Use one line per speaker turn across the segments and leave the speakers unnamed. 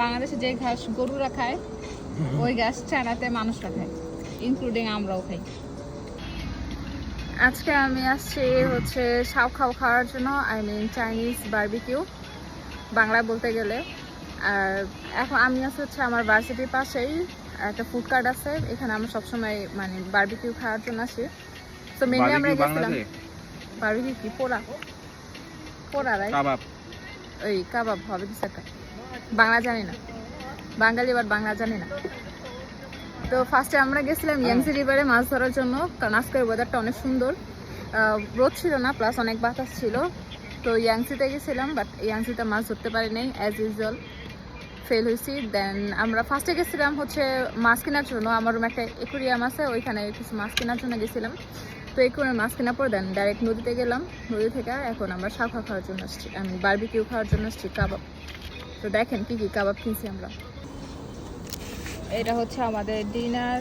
বাংলাদেশে যে ঘাস গরুরা খায় ওই ঘাস চায়নাতে মানুষরা খায় ইনক্লুডিং আমরাও খাই। আজকে আমি আসছি হচ্ছে শাও খাও খাওয়ার জন্য আই মিন চাইনিজ বারবিকিউ বাংলায় বলতে গেলে। আর এখন আমি আছি হচ্ছে আমার ভার্সিটির পাশেই একটা ফুড কার্ট আছে এখানে আমরা সবসময় মানে বার্বিকিউ খাওয়ার জন্য আসি। তো মেনলি আমরা গেছিলাম বার্বিকিউ কি? পোড়া পোড়া রাই
কাবাব।
ওই কাবাব হবে কিছু একটা বাংলা জানি না। বাঙালি বাট বাংলা জানি না। তো ফার্স্টে আমরা গেছিলাম ইয়াংসি রিভারে মাছ ধরার জন্য। কারণ আজকের ওয়েদারটা অনেক সুন্দর। রোদ ছিল না প্লাস অনেক বাতাস ছিল। তো ইয়াংসিতে গেছিলাম বাট ইয়াংসিতে মাছ ধরতে পারি নাই অ্যাজ ইউজুয়াল ফেল হয়েছি। দেন আমরা ফার্স্টে গেছিলাম হচ্ছে মাছ কেনার জন্য। আমার রুমে একটা একুরিয়াম আছে ওইখানে কিছু মাছ কেনার জন্য গেছিলাম। তো একুরিয়াম মাছ কেনার পর দেন ডাইরেক্ট নদীতে গেলাম। নদী থেকে এখন আমরা শাখা খাওয়ার জন্য আসছি আমি বারবিকিউ খাওয়ার জন্য আসছি কাবাব। তো দেখেন কি কি কাবাব কিনছি আমরা। এটা হচ্ছে আমাদের ডিনার।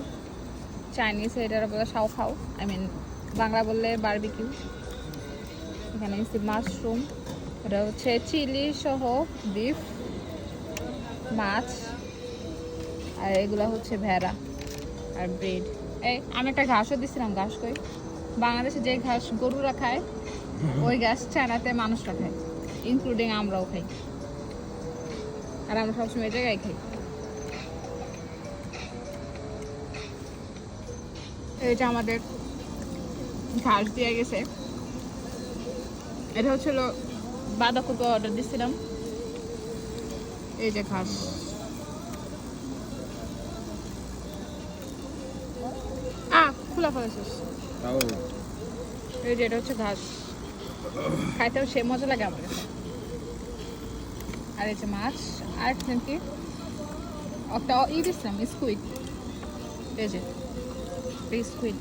চাইনিজ এটা বলে শাও খাও। আই মিন বাংলা বললে বারবিকিউ এখানে মাশরুম এটা হচ্ছে চিলি সহ বিফ মাছ, আর এগুলো হচ্ছে ভেড়া আর ব্রেড এই, আমি একটা ঘাসও দিছিলাম, ঘাস কই? বাংলাদেশে যে ঘাস গরুরা খায়, ওই ঘাস চায়নাতে মানুষরা খায় ইনক্লুডিং আমরাও খাই। আর আমরা সবসময় এই জায়গায় খাই। এটা আমাদের ঘাস দিয়ে গেছে। এটা হচ্ছিল বাঁধাকপি অর্ডার দিছিলাম। এই যে ঘাস। খোলা ফেলেছিস এই যে এটা হচ্ছে ঘাস। খাইতেও সে মজা লাগে আমার কাছে আর এই যে মাছ, আর একটা কি? একটা ই দিচ্ছিলাম স্কুইড এই যে স্কুইড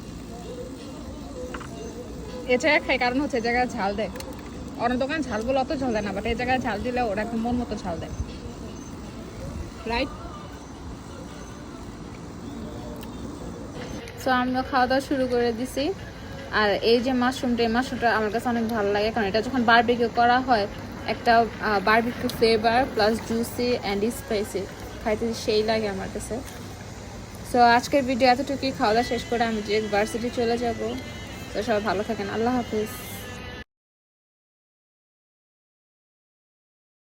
এ জায়গায় খাই, কারণ হচ্ছে এ জায়গায় ঝাল দেয়। অনেক দোকান ঝাল বলে অত ঝাল দেয় না বাট এই জায়গায় ঝাল দিলে ওরা একদম মন মতো ঝাল দেয়। রাইট সো আমিও খাওয়া দাওয়া শুরু করে দিছি। আর এই যে মাশরুমটা, এই মাশরুমটা আমার কাছে অনেক ভালো লাগে, কারণ এটা যখন বারবিকিউ করা হয় একটা barbecue flavour plus juicy and spicy খাইতে সেই লাগে আমার কাছে। সো আজকের ভিডিও এতটুকুই। খাওয়া দাওয়া শেষ করে আমি যে ভার্সিটি চলে যাব। তো সবাই ভালো থাকেন। আল্লাহ হাফিজ।